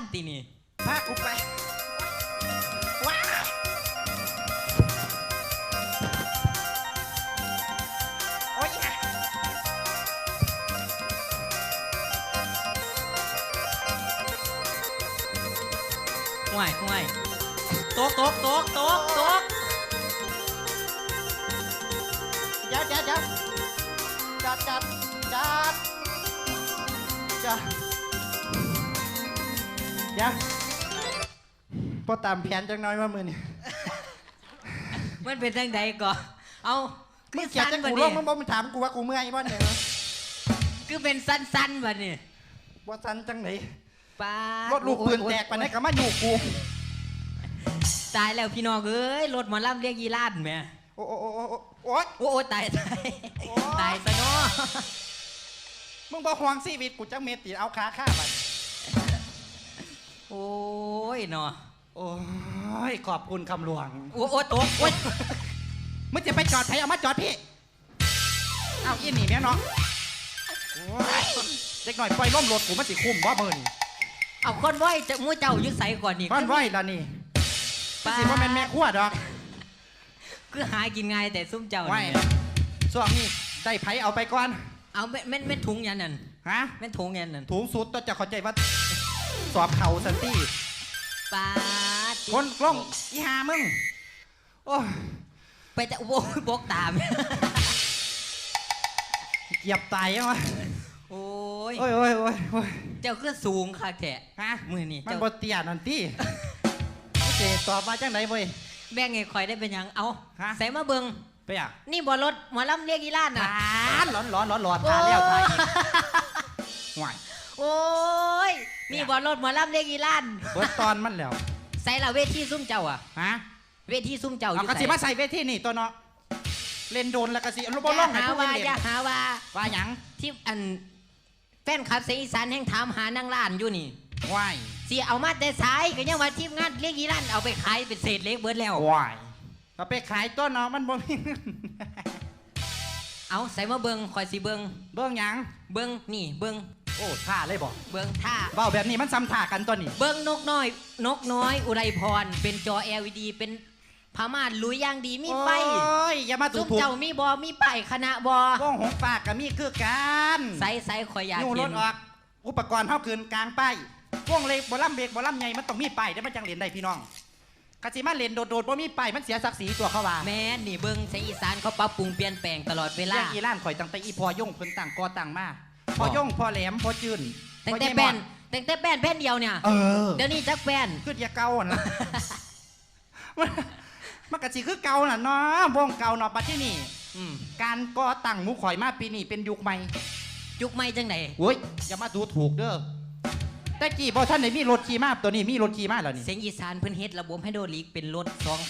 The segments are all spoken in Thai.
อันตีนี่พากูไปว้าโอ้ยห่วยห่วยตกตกตกตกตกเดี๋ยวเดี๋ยวเดี๋ยวจัดจัดจัดจัดเดี๋ยวพอตามแผนจังน้อยว่ามือนี่มันเป็นจังใดก่อนเอามึคืงอเขียนสั้นจังบ่กูนี่ลงมึงบอกมึงถามกูว่ากูเมื่อยบ่เนี่ยคือเป็นสั้นๆบ่นี่บ่สันจังไหนป้ารถลูกปืนแตกปานนี้ก็มาอยู่กู ตายแล้วพี่น้องเอ้ยรถหมอลำเรียกยีราดแหม่โอ้โอ้โอ้โอ้โอ้โอ๊ยโอ้โอ้ตายตายโอ้ตายซะเนาะมึงบ่ห่วงชีวิตกูจังเมตติเอาขาฆ่าไป โอ้ยเนาะโอ้ยขอบคุณคำหลวง โอ้โอ้ตกโอ้ยมึงจะไปจอดไผเอามาจอดพี่ เอาอีหนีแม่เนาะโอ้ยเด็กหน่อยปล่อยล่มรถกูมันสิคุ้มบ่เบิ่นเอาคนไว้จะมู่เจ้าอยึดใสก่อนนี่ก้อนไหวแล้วนี่มันสิบ่แม่นแม่ขั้วดอกคือหากินง่ายแต่ซุ่มเจ้าไหวนี่ช่วงนี้ได้ไผเอาไปก่อน เอาแม่นแม่นแม่นถุงยันนั่นฮะ แม่นถุงยันนั่นถุงสุดต้องจะเข้าใจว่า สอบเข่าสันตี้ปาดคนกล้องอีหามึง โอ้ยไปจะโอ้ยบกตามเหยียบตายยังวะโอ้ย โอ้ยโอ้ยโอ้ยโอ้ยเจ้าคือสูงค่ะแท้ฮะมือนี่มันเจ้าบ่เตี้ยนั่นตี้เจตอบมาจังไหนเว้ย แบ่งให้คอยได้เป็นหยัง เอาฮะ ใส่มาเบิงไปอะนี่บ่รถหมอลำเรียกอีลาดน่ะ ทานร้อนร้อนร้อนร้อนทานแล้วทานอีกห่วยโอ้ย นี่บ่รถหมอลำเรียกอีลาดเบิดตอนมันแล้วใส่ละเวทีซุ่มเจ้าอะ ฮะเวทีซุ่มเจ้าอเอายู่กระสิใส่มาใส่เวทีนี่ตัวเนาะเล่นโดนแล้วกระสิลูกอบอลล่ย่าองให้หาผู้ว่าเล่นอย่าหาว่าว่าหยังที่อันแฟนคลับเสียงอีสานแห่งถามหานางล้านอยู่นี่ว่ายสิเอามาแต่สายก็ยังว่าทีมงานเรียกอีลานเอาไปขายเป็นเศษเล็กเบิดแล้ว ว่ายก็ไปขายตัวเนาะมันบ่มีเงินเอาใส่มาเบิงคอยสิเบิงเบิ่งหยังเบิงนี่เบิง โอ้ท่าเลยบ่เบิงท่า เบ้าแบบนี้มันซ้ำท่ากันตัวนี้ เบิงนกน้อย นกน้อย อุไรพร เป็นจอ LED เป็นพม่านลุยอย่างดีมีไฟโอ้ยอย่ามาถูซุ่กมถูกเจ้ามีบอมีไปายคณะบอวงหงปากกับมีคือกันใส่ใส่คอยอยากยูรเห็ถนออกอุปกรณ์เท่าคืนกลางป้ายวงเล็กบอลลัมเบรกบอลลัมใหญ่มันต้องมีป้ายได้มันจังเรียนได้พี่น้องกะสิมาเรียนโดดๆบ่มีป้ายมันเสียศักดิ์ศรีตัวเขาว่าแม่นนี่เบิงเสียงอีสานเขาปรับปรุงเปลี่ยนแปลงตลอดเวลาเรื่องอีร่านข่อยตั้งแต่อีพอย่งเพิ่นตั้งกอตั้งมา พอย่งพอแหลมพอจืนตั้งพอแต่ใหญ่แป้นหมอตั้งแต่แป้นแป้นเดียวเนี่ยเออเดี๋ยวนี้จักแป้นคืออย่าเก่าหั่นล่ะมันมันกะสิคือเก่าน่ะเนาะวงเก่าเนาะปัจจุบัดนี้อืมการก่อตั้งหมูข่อยมาปีนี้เป็นยุคใหม่จุกไม่จังไหนโอ้ยอย่ามาดูถูกเด้อแต่กี่พอท่านได้มีรถขี่มาตัวนี้มีรถขี่มาแล้วนี่เสียงอีสานเพิ่นเฮ็ดระบบไฮโดรลิกเป็นรถสอง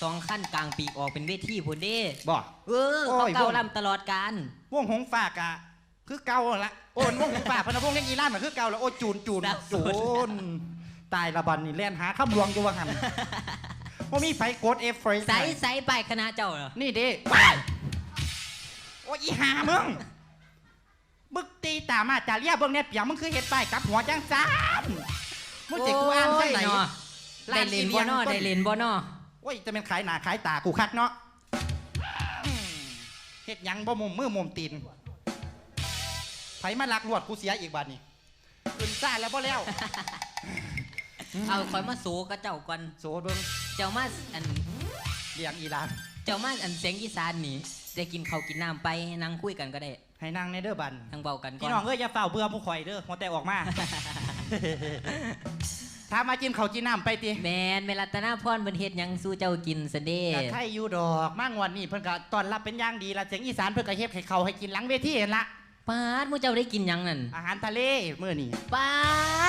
สองขั้นกลางปีกออกเป็นเวทีพุ่นเด้บ่เออโอ้เขายเก่าบ่ลำตลอดการวงหงฝากอะ คือเก่าหั่นละโอนวงหงฝากพนนะวงเล่นอีล่านมันคือเก่าแล้วโอ้จูนจูนจูนตายละบันนี่แล่นหาข้ามลวงอยู่ว่าหันว่ามีไฟกดเอฟเฟรใส่ใส่ไปคณะเจ้าเหรอนี่เด้โอ้ยอีหามึงมึกตีตามาจาเรียเบิ่งเนี่ยเปียงมึงคือเฮ็ดป้ายกลับหัวจังซานมึงจะกูอ่านจังไหนโยเนาะได้เลนบ่เนอได้เลนบ่เนอโอ้ยจะเป็นขายหนาขายตากูคักเนาะอืมเฮ็ดหยังบ่มุมมือมุมตีน ไผมาลักลวดกูเสียอีกบัดนี้อื่นซ่าแล้วบ่แล้ว เอาคอยมาสูกับเจ้าก่อนโสเบิ่งเจ้ามาอันเลี้ยงอีหลานเจ้ามาอันเสียงอีสานนี่ได้กินข้าวกินน้ำไปนั่งคุยกันก็ได้ให้นั่งในเด้อบันนั่งเบากันก่พี่อนน้องเอ้ยอย่าเฝ้าเบื่อผู้ข่อยเด้อหัวแต่ออกมา ถ้ามากินข้าวกินน้ำไปติแมนเมลัตนาพรเพิ่นเฮ็ดหยังสู้เจ้ากินซะเด้กะไทยอยู่ดอกมางวันนี้เพิ่นก็ตอนรับเป็นอย่างดีละเสียงอีสานเพิ่นก็เฮ็ดให้เขาวให้กินหลังเวทีเห็นละ ปาดหมู่เจ้าได้กินหยังนั่นอาหารทะเลมื้อนี้ปา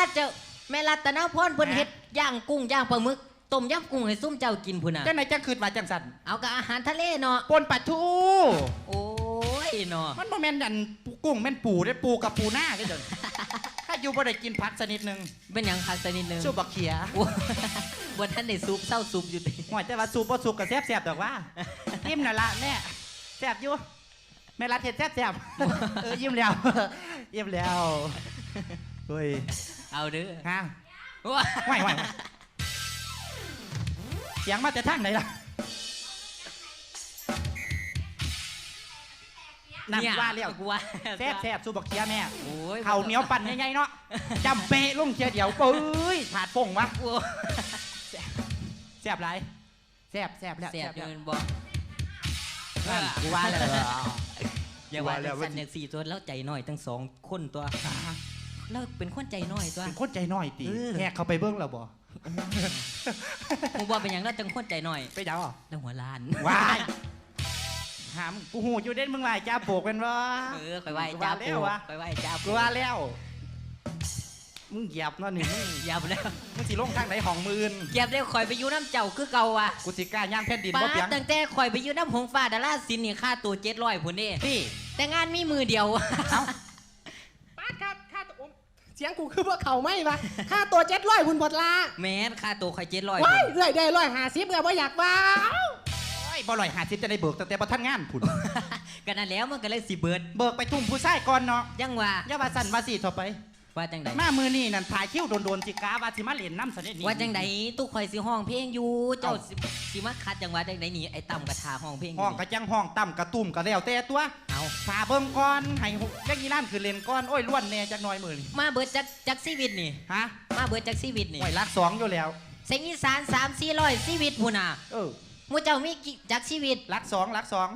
ดเจ้าแม่รัตนาพรเพิ่นฮะเฮ็ดย่างกุ้งย่างปลาหมึกต้มยำกุ้งให้ซุ่มเจ้ากินพุ่นน่ะจังไหนจังคืดว่าจังสันเอากับอาหารทะเลเนาะปนปลาทูโอ้ยเนาะมันบ่แม่นอันปูกุ้งแม่นปูได้อปูกับปูหน้าได้อเด้อถ้าอยู่บ่ได้กินผักสกนิดนึงเป็นหยังคักสักนิดนึงซุปบักเขียโอ้บ่ทันได้ซุปเศร้าซุปอยู่ติหวยแต่ว่าซุปบ่ซุปก็แซ่บๆดอกว่ายิ้มน่ะละแม่แซ่บอยู่ แม่รัดเฮ็ดแซ่บๆเออยิ้มแล้วยิ้มแล้วเฮ้ยเอาเด้อฮะว้าไหวไหวไหวเสียงมาแต่ทางไหนล่ะนั่นเนี่ยว่าแล้วกูว่าแซ่บแซ่บสู้บักเคียแม่โอ้ยเขาวเหนียวปั่นใหญ่ๆเนาะจำเปะลุงเคียเดียวปุ้ยถาดป่งวะโอ้ยแซ่บไรแซ่บแซ่บแล้วเสียบแล้วเงินบอกนั่นกูว่าแล้ว อย่าว่าว่าแล้แต่วสันอย่างสี่ตัวแล้วใจน้อยทั้งสองคนตัวแล้วเป็นคนใจน้อยตัวเป็นคนใจน้อยตีเออแหกเขาไปเบิ้งแล้วบ่มึงว่าเป็นอย่างนั้นจังคนใจน้อยไปเจ้าแล้วหัวล้านวายหามกูหูอยู่เด่นมึงหลายจ้าโปกเป็นวะเออคอยไหวกูจ้าว่าแล้ปูววะคอยไหวจ้ากูว่าแล้ว มึงเหยียบเนาะนี่มึงยับแล้วมึงสิลงทางไหนของมือนเก็บได้คอยไปอยู่น้ำเจ้าคือเก่าว่ะกูสิกล้าย่างแผ่นดินป้าบ่เปียงตั้งแต่คอยไปอยู่น้ำหงฟ้าดาราสินนี่ค่าตัวเจ็ดร้อยพุ่นนี่พี่แต่งานมีมือเดียวเอ้าป้าดครับค่าตัวผมเสียงกูคือว่าเขาไม่ปะค่าตัวเจ็ดร้อยคุณบดลาแม้นค่าตัวคอยเจ็ดร้อยว้ายเอื่อยได้ร้อยหาสิบเอื่อยว่าอยากว้าวโอ้ยบ่ลอยหาสิบจะได้เบิกตั้งแต่บ่ทันงานผุนกันนั่นแล้วมันก็เลยสิเบิดเบิกไปทุ่มผู้ชายก่อนเนาะยังว่าอย่าว่าสั่นว่าสิต่อไป ว่าจังใดมามือนี่นั่นถ่ายคิ้วโดนๆสิกาว่าสิมาเล่นน้ำสนิทนี่ว่าจังใดตู้คอยสิห้องเพลงอยู่เจ้าสิสิมาคัดจังหวะจังใดนี่ไอ้ต่ำกระทาห้องเพลงยู่ห้องกระจังห้องต่ำกระตุ่มกระแล้วแต่ตัวเอาพาเบิ่งก่อนให้แยกยีร้านคือเล่นก่อนโอ้ยล้วนแน่จักหน่อยมือนี่มาเบิดจากจากชีวิตนี่ฮะมาเบิดจากชีวิตนี่หวยลักสองอยู่แล้วเสียงอีสานสามสี่ร้อยชีวิตพุ่นน่ะเออหมูเจ้ามีกี่จากชีวิตลักสองลักสอง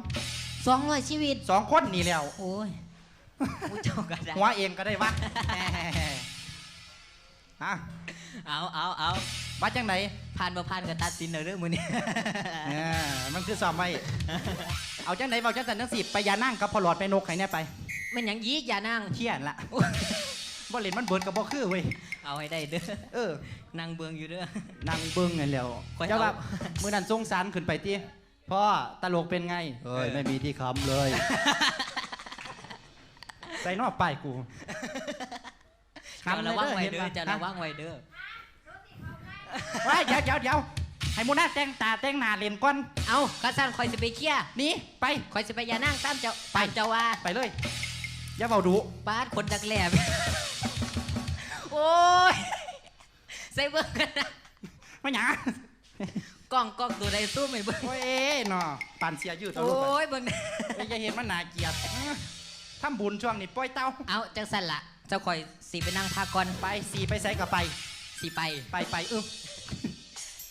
สองร้อยชีวิตสองคนนี่แล้วโอ้ย หมูเจ้าก็ได้หัวเองก็ได้วะฮะเอาเอาเอาว่าจังไหนผ่านมาผ่านก็ตัดสินเอาเรื่องมือนี่เนี่ยมันคือสอบไว้เอาจังไหนเอาจังสันจังสิไปยานั่งกับพอหลอดไปนกไห้เนี่ยไปมันหยังยีกอย่านั่งเที่ยนละบ่เล่นมันเบิดกับบ่คือเว้ยเอาให้ได้เด้อเออนั่งเบืองอยู่เด้อนั่งเบิ่งไงแล้วข้อยเอาเจ้าว่ามื้อนั้นสงสารขึ้นไปติพ่อตลกเป็นไงเอ้ยเออไม่มีที่ค้ำเลย ใส่นอกป้ายกูเจ้าระวังไว้เด้อห็นปเจ้าระวังไว้เด้อไว้เดี๋ยวเดี๋ยวเดี๋ยวให้หมูน่าแต่งตาแต่งหน้าเล่นก่อน เอากระสันคอยสิไปเคลียร์หนี่ไปคอยสิไปอย่านั่งตามเจ้าไปตามเจ้าว่าไปเลยอย่าเบาดุปาดคนจักแหลมโอ้ยใส่เบิ่งกันนะไม่หยังกล้องกล้องตัวใดสู้ไม่เบิ่งโอ้ยเนาะปานเสียยืดเอาโอลูกไป้ยเบิ่งนะอย่าเห็นมันน่าเกลียด ทำบุญช่วงนี้ปล่อยเต้า เอาจังสั่นละเจ้าคอยสิไปนั่งพักก่อนไปสีไปใส่กับไปสิไป ไปไปเออ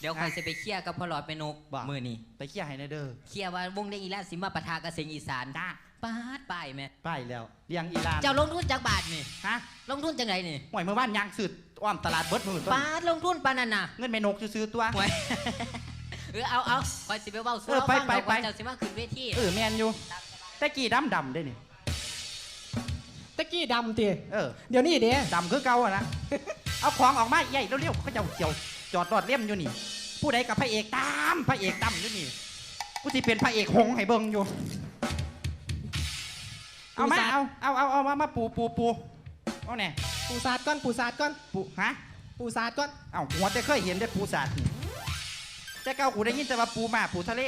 เดี๋ยวคอยสิไปเคลียร์กับพ่อหลอดไปนกบ่มือนี่ไปเคลียร์ให้ในเด้อเคลียร์ว่าวงเด้งอีแลนสิมาปะทะกับเสียงอีสานจ้าปาดป้ายแม่ไปแล้วเลี้ยงอีหลานเจ้าลงทุนจากบาทนี่ฮะลงทุนจังไดนี่หวยเมื่อวานยางสืดอ้อมตลาดเบิดมือต้นปาดลงทุนปานนั่นน่ะเงินแม่นกซื้อๆตัวหวยเออเอาเอาคอยสิไปเว้าสู่เออเราไปฟังไปดอกไปว่าเจ้าสิมาขึ้นเวทีเออแมนอยู่แต่กี่ดำดำได้นี่ ตะกี้ดำตีเออเดี๋ยวนี้เด้ดำคือเก่าอะนะเอาของออกมาใหญ่เร็วๆเขาจะเอาเกี่ยวจอดรอดเลี่ยมอยู่นี่ ผู้ใดกับพระเอกตามพระเอกตามอยู่นี่กูสิเป็นพระเอกหงส์ให้เบิ่งอยู่ เอามาเอาเอาเอาเอามามาปูปูปูเอาแน่ปูซาดก้อนปูซาดก้อนปูฮะปูซาดก้อนเอาหัวแต่เคยเห็นได้ปูสาดนี่แต่เก่ากูได้ยินแต่ว่าปูมาปูทะเล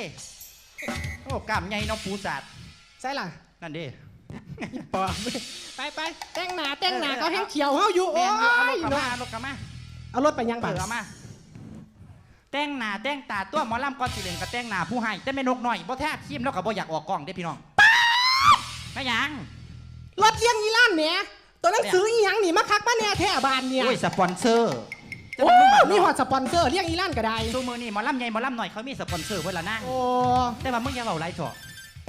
โอ้กล้ามใหญ่เน้องปูสาดใช่ล่ะนั่นเดิ ปอบไปไปแต่งหน้าแต่งหน้าเออเออเขาแห้งเขียวเฮาอยู่แมโอ้นอยู่เอารถกลับมายเอารถกลับมาเอารถไปยังเอบัอเอามาแต่งหน้าแต่งตาตัวหมอลำก่อนสิเล่นก็แต่งหน้าผู้ให้แต่แม่นกหน่อยบ่แท้คิมแล้วก็บ่อยากออกกล้องเด้พี่น้องไม่หยังรถเลี้ยงอีล่านเนี่ยตัวหนังสืออีหยังนี่มาคักมาแน่แท้บานเนี่ยโอ้ยสปอนเซอร์โอ้มีหอดสปอนเซอร์เลี้ยงอีล่านก็ได้ซูมือนี่หมอลำใหญ่หมอลำหน่อยเขามีสปอนเซอร์เวลานั่งโอ้แต่ว่ามึงอย่าเบาไรเถอะ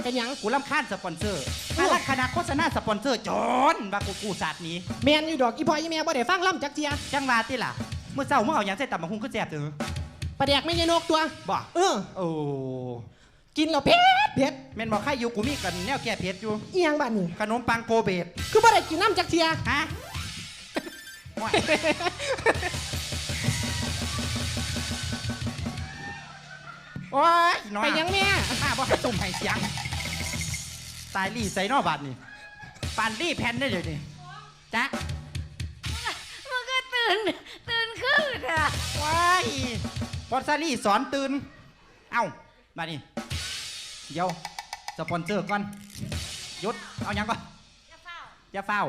เป็นหยังกูรำคาญสปอนเซอร์ถ้าลักคณะโฆษณาสปอนเซอร์จนบากูกูศาสตร์นี้แมนอยู่ดอกอีพออีแม่บ่ได้ฟังล่ำจักเจียจังหวาติล่ะเมื่อเช้ามึงเอาหยังใส่ตับมาหุงขึ้นแสบเถอะประแดกไม่ใช่นกตัว บ่เออ โอ้กินแล้วเผ็ดเผ็ดแม่นบอกใครอยู่กูมีกันแนวแก้เผ็ดอยู่อีหยังบ้านนี่ขนมปังโกเบตคือบ่ได้กินน้ำจักเจียฮะโอ้ยโอ้ยน้อยไปยังแม่มาบ่ให้ตุ่มให้เสียง ตายลี่ใส่นอกบาดนี่ปานลี่แผ่นได้เดี๋ยวนี้จ๊ะมันก็ตื่น ตื่นขึ้นอะว้ายบอสซารี่สอนตื่น เอ้ามานี่เดี๋ยวสปอนเซอร์ก่อนหยุดเอาหยังก่อนอย่าเฝ้า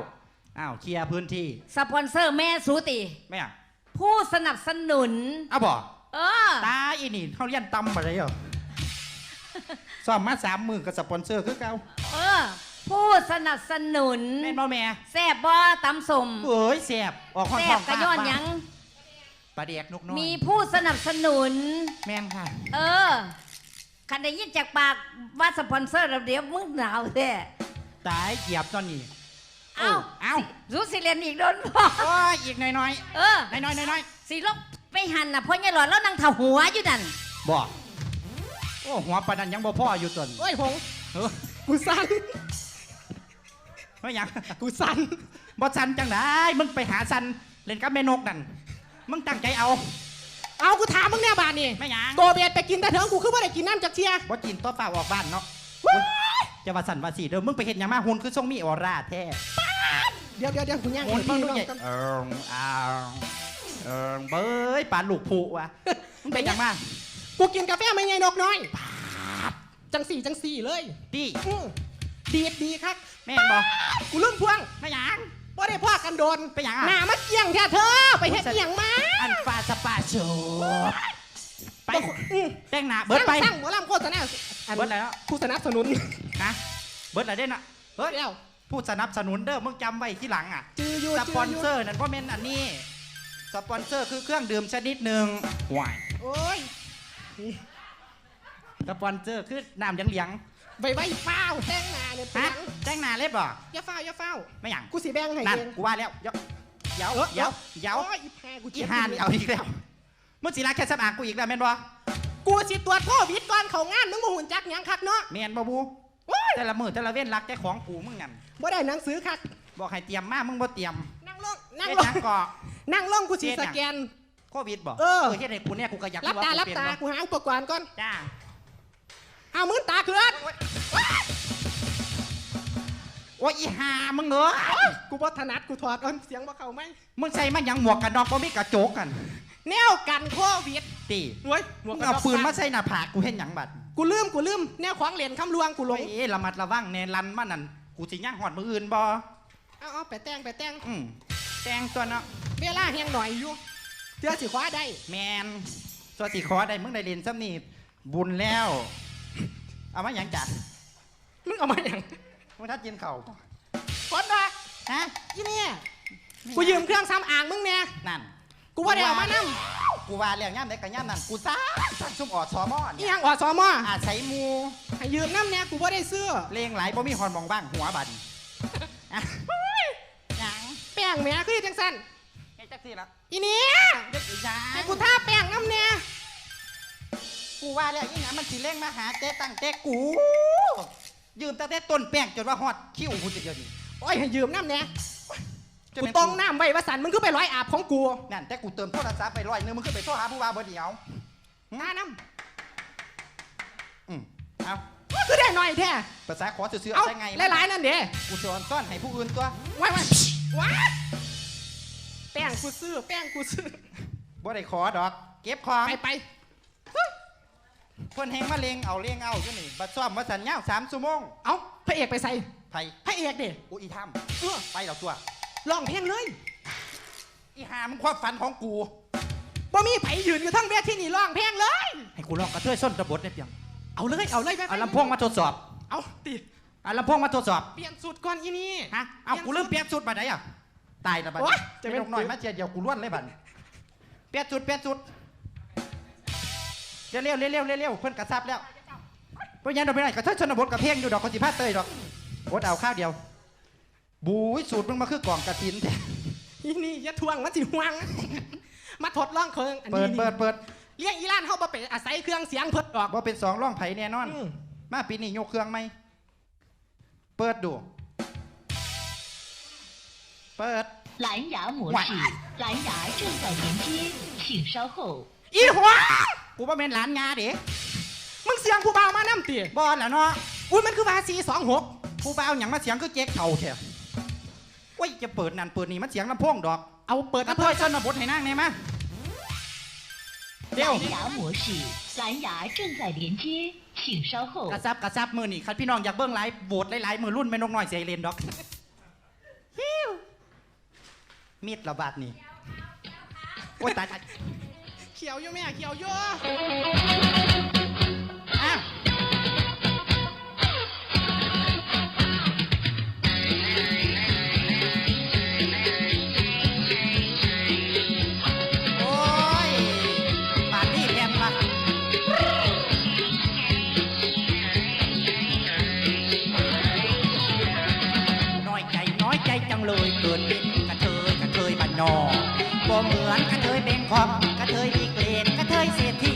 อ้าวเคลียร์พื้นที่ สปอนเซอร์แม่สูติไม่อะผู้สนับสนุนเอาบ่เออตาอีนี่เขาเรียนตำมาเลยเหรอ ซ้อมมาสามมือกับสปอนเซอร์คือเก่าเออ ผู้สนับสนุนแม่นบ่แม่แซ่บบ่ตำสมเอ้ยแสบออกห้องแซ่ท้อบงกระย้อนหยัง ปลาเดียกนกน้อยมีผู้สนับสนุน แม่นค่ะ เออคันได้ยินจากปากว่าสปอนเซอร์แล้วเดี๋ยวมึงหนาวแท้ตายเหยียบตอนนี้ เอ้าเอ้า รู้สิเรียนอีกโดนพ่อโอ้ยอีกหน่อยเออๆน้อยๆน้อยสิลกไปหันน่ะพ่อใหญ่หลอดแล้วนั่งเถ่าหัวอยู่นั่นๆบอก โอ้หัวปานนั้นยังบ่พ่ออยู่ตนโอ้ยหงเออกูสั่นไม่หยังกูสั่นบ่สันจังได้มึงไปหาสันเล่นกับแม่นกนั่นมึงตั้งใจเอา เอากูถามมึงแน่บานนี่ไม่หยังโกเบียดไปกินแต่เถิงกูคือว่าได้กินน้ำจากเชียบ่กินตัวเปล่าออกบ้านเนาะจะว่าสันว่าสีเด้อมึงไปเห็นหยังมาหุ่นคือทรงมีออร่าแท้เดี๋ยวเดี๋ยวเดี๋ยวกูย่างหุ่นให้มึงพี่ดูน้องใหญ่กันเอิงอ้าวเอิงเบ้ยปานลูกผูวะมึงเป็นหยังมา กูกินกาแฟไม่ไงนกน้อยจังสี่จังสี่เลยตี้อื้อดีดดีครับแม่นบ่กูลืมพวงไม่หยังว่าได้พ่อกันโดนไปหยังอะ หน้ามาเกี่ยงแท้เธอ ไปเฮ็ดเกี่ยงมาอันฟาสปาโชไปอื้อแต่งหน้าเบิดไปสร้างหมอลำโฆษณาอันเบิดแล้ว ผู้สนับสนุนนะเบิดอะไรได้น่ะเฮ้ยเดี๋ยวผู้สนับสนุนเด้อมึงจำไว้ที่หลังอะจืออยู่สจืปอนยู่เซอร์นั่นเพราะเมนอันนี้ สปอนเซอร์คือเครื่องดื่มชนิดหนึ่งวายโอ้ย สปอนเซอร์คือน้ำเหลียงใบใบเฝ้าแท่งหนาเนี่ยๆเป็นฮะหยังแต่งหน้าเล็บบ่อย่าเฝ้าอย่าเฝ้าไม่หยังกูสีแบงให้นั่นเอง กูว่าแล้วเดี๋ยวเดี๋ยวเดี๋ยวเดี๋ยวโอ้ยอีแพ้กูอีเจ็บหานเอาอีกแล้วมึงสิรักแค่สำอางกูอีกแล้วแม่นบ่กูสิตรวจโควิดก่อนเขางานมึงบ่หุ่นจักหยังคักเนาะแม่นบ่บูโอ้ยแต่ละมือแต่ละเว้นรักแต่ของกูมึงนั่นบ่ได้หนังสือคักบอกให้เตรียมมามึงบ่เตรียมนั่งลงนั่งเฮ็ดลหงยังก่อ นั่งลงกูสิเฮ็ดหสยังแกน โควิดบ่เออ เฮ็ดให้กูเนี่ยกูก็อยากรับรู้ตาว่ารับกูเป็นตาบ่กูหาอุปกรณ์ก่อนจ้าเอามือตาเคลื่อนโอ้ยอีหามึงเอ้ยกูบ่ถนัดกูถอดเอิ้นเสียงบ่เข้าไหมมึงใส่มันหยังหมวกกันน็อกบ่มีกระโจกกันแนวกันโควิดตีเว้ยหมมึวกงกันเอาน็อกปืนมาใส่หน้าผากกูเห็นหยังบัดกูลืมกูลืมแนวของเหรียญคำลวงกูหลโอ้งยระมัดระวังแน่ลันมันนั่นกูสิย่างหอดมืออื่นบ่เอาเอาไปแต่งไปแต่งอืมแต่งตัวเนาะเวลาแห้งหน่อยอยู่ เทื่อสิคว้าได้ แมนตัวสิขอได้มึงได้เรียนซ้ำนี่บุญแล้ว เอามาหยังจัดมึงเอามาอย่างมึงทัดกินเข่าวคนละฮะอีเนี่ยกูยืมเครื่องซ้ำอ่างมึงเนี่ยนั่นกูว่าได้เอามานั่กูว่าแล้วย่ามใดกับย่ามนั่นกูซ่าสั่งซุ่มออดซอมออีเนี่ยหยังอสมอาศัยหมูให้ยืมน้ำเนี่ยกูว่าได้ซื้อเลงไหลบ่มีหอนมองบ้างหัวบันอะหยังแป้งแม่คือจังสันไอ้ จักสิละอีเนี่ยเด็กอีหยังให้กูทาแป้งน้ำเนี่ยกูว่าแล้วอีหยังมันสิเล่งมาหาเจ๊ตั้งแต่กู ยืมตั้งแต่ต้นแป้งจนว่าฮอดคิ้วกูจะเดียวนี้โอ้ยให้ยืมน้ำเนี่ยจะกูเป็นตรงน้ำไว้ว่าสันมึงคือไปร้อยอาบของกูนั่นแต่กูเติมโทรศัพท์ไปร้อยหนึงมึงขึ้นไปโทรหาผู้ว่าเบอร์เดียวหน้าน้อืมเอาำคือได้หน่อยแท้ภาษาขอซื้อๆเอาใช่ไงหลายๆนั่นเด้กูสอนซ่อนให้ผู้อื่นตัวไว้ไว้ว้าแป้ง กูซื้อแป้งกูซื้อบ่ได้ขอดอก เก็บของไปไปเพิ่นแฮงมาเลงเอาเลงเอาจังนี่บัดซ้อมมาสัญญาสามชั่วโมงเอาพระเอกไปใส่ไผพระเอกเด้กูอีทเออำไปแล้วตัวร้องเพลงเลยอีหามึงความฝันของกูบ่มีไผยืนอยู่ทั้งเวทีนี่ร้องเพลงเลย ให้กูลองกระเทยส้นตะบดได้เพียงเอาเลยเอาเลยไปเอาลำโพงมาทดสอบ เอาตีเอาลำโพงมาทดสอบ เปลี่ยนสูตรก่อนอีนี่ฮะเอากูเริ่มเปลี่ยนสุดบัดไหนอะ ตายและบัดโอ๊ยจะจะเป็เป็นนหน่อยมาเจียเดียวกูล้วนเลยบัดเปลี่ยนสุดเปลี่ยนสุดเร็วเร็วเร็วเร็วเร็วเพิ่นกระซับแล้วเพราะงั้นเราไปไหนกระเทยชนบทกระเพงอยู่ดอกคนสิพาเตยดอกบดเอาข้าวเดียวบูยสูตรมึงมาคือกล่องกระถินแท้อีนี่อย่าทวงมันสิห่วง มาทดลองเครื่องอันเปินี้ดนี่เปิดเปิดเลี้ยงอีหลานเฮาบ่ไปอาศัยเครื่องเสียงเพิดออกบ่เป็นสองร่องไผ่แน่นอน อืมมาปีนี้ยกเครื่องไหม เปิดดู เปิด 蓝牙模喂式，蓝牙正在连接，请稍后。 อีหัว กูว่าเป็นหลานงาเด็ มึงเสียงผู้บ่าวมานํติ บอลแล้วเนาะ อุ้ยมันคือว่า426 ผู้บ่าวหยังมาเสียงคือเจ๊กเข่าแถวโอ้ยจะเปิดนั่นเปิดนี่มันเสียงลำโพงดอก เอาเปิด กระ น้ำ เท เพิ่ ยชนบทให้นั่งเนี่ยมาเดี๋ยว 蓝牙模式，蓝牙正在连接，请稍后 ก。ระซับกระซับมือนี่คันพี่น้องอยากเบิ้งไลฟ์โบดหลายๆมือรุ่นไม่นกน้อยเสียเลนดอกฮิว มีดระบาดนี่โอ้ยตายตายเขียวอยู่แม่เขียวอยู่ กระเทยเบงคอกกระเทยดีเกรดกระเทยเศรษฐี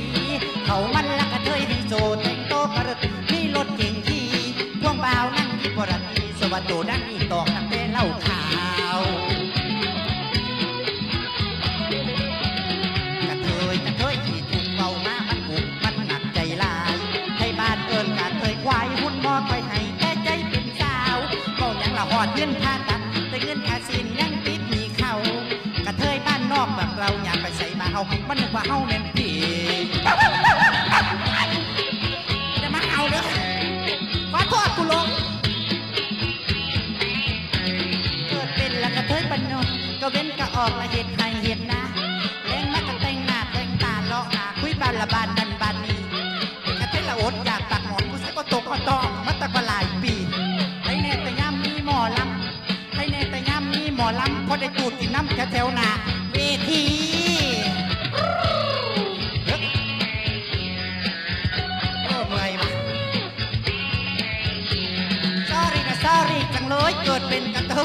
เขามันละกระเทยดีโซแต่งโตกระดึกมีรถเก่งขี่พวงเบานั่งที่บรณีสวัสดีนั่งอีตอกนั่งเป็นเหล้าขาวกระเทยกระเทยที่ถูกเบามามันบุกมันหนักใจลายให้บ้านเอินกระเทยควายหุ่นมอคอยให้แต่ใจเป็นสาวเบาหยังละหอดเงินค่าตัน เฮามันนึกว่าเฮาเน้นผีจะมาเอาเด้อขอโทษกูลงเกิดเป็นละกระเทยบ้านนกก็เว้นกะออกละเห็ดให้เห็ดนะเล่นมากระแต่งหน้าแต่งตาเลาะหนาคุยบานละบานดันบานนี้กระเทยละอดอยากตักหมอนกูใส่ก็ตกก็ต้องมาตักมาหลายปีให้แน่แต่ย่ำมีหมอลำให้แน่แต่ย่ำมีหมอลำพอได้จูดกินน้ำแถวๆหนา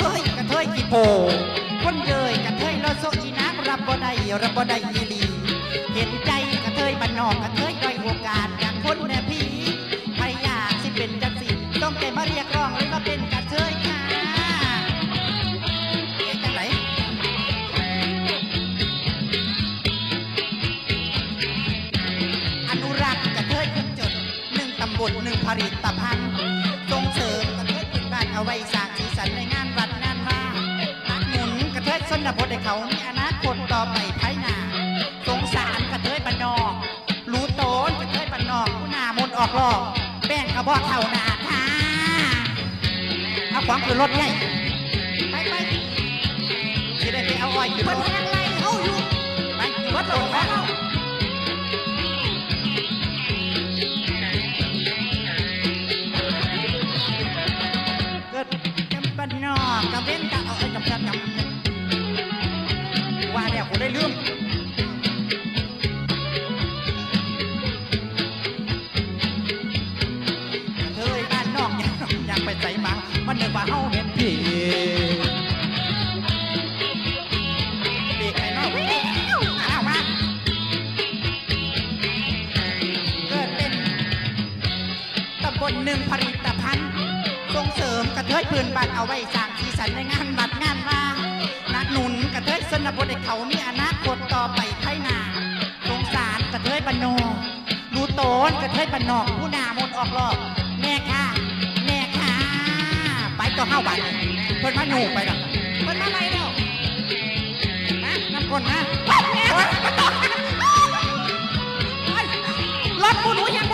ทยกระเทยกี่โปคนเยยกระเทยโลโซอีนักรับบ่ได้รับบ่ได้อีลีเห็นใจกระเทยบ้านนอกกระเทยด้อยโอกาสอย่างคนแน่พี่ใครอยากสิเป็นจังสิต้องใจมาเรียกร้องเลยว่าเป็นกระเทยค่ะเอ๊ะจังไหนอนุรักษ์กระเทยคนจนหนึ่งตำบลหนึ่งผลิตภัณฑ์ นบทให้เขามีอนาคตต่อไปภายหน้าสงสารกระเทยบ้านนอก รู้โตนกระเทยบ้านนอกผู้หน้ามนต์ออกลอกแป้งกระบอกเท่าหนาค่ะเอาขวางคือรถไงไปไปสิได้ไปเอาอ้อยขึ้นรถอะไรเขาอยู่ ไปรถรถไปเอ ยพื้นบัานเอาไว้สร้างสีสันในงานบัดงานว่านักหนุนกระเทยสนบทเขามีอนาคตต่อไปไทยนาสงสารกระเทยบานนอกดูโตนกระเทยบานนอกผู้นามดออกรอกแม่ค่ะแม่ค่ะไปก็อเข้าบัานเพิ่นมาหนูไปหรอกเพิ่นมาอะไรเด้ะนะน้ำคนนะรถกูหนูยัง